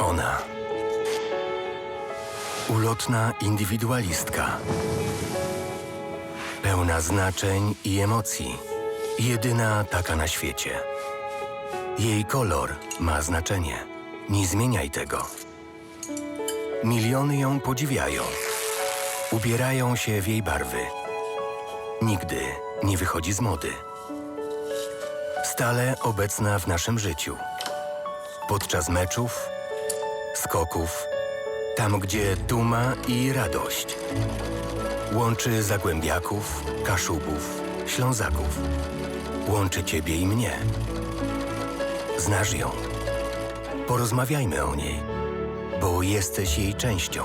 ona. Ulotna indywidualistka. Pełna znaczeń i emocji. Jedyna taka na świecie. Jej kolor ma znaczenie. Nie zmieniaj tego. Miliony ją podziwiają. Ubierają się w jej barwy. Nigdy nie wychodzi z mody. Stale obecna w naszym życiu. Podczas meczów, skoków, tam gdzie duma i radość. Łączy Zagłębiaków, Kaszubów, Ślązaków. Łączy Ciebie i mnie. Znasz ją. Porozmawiajmy o niej, bo jesteś jej częścią.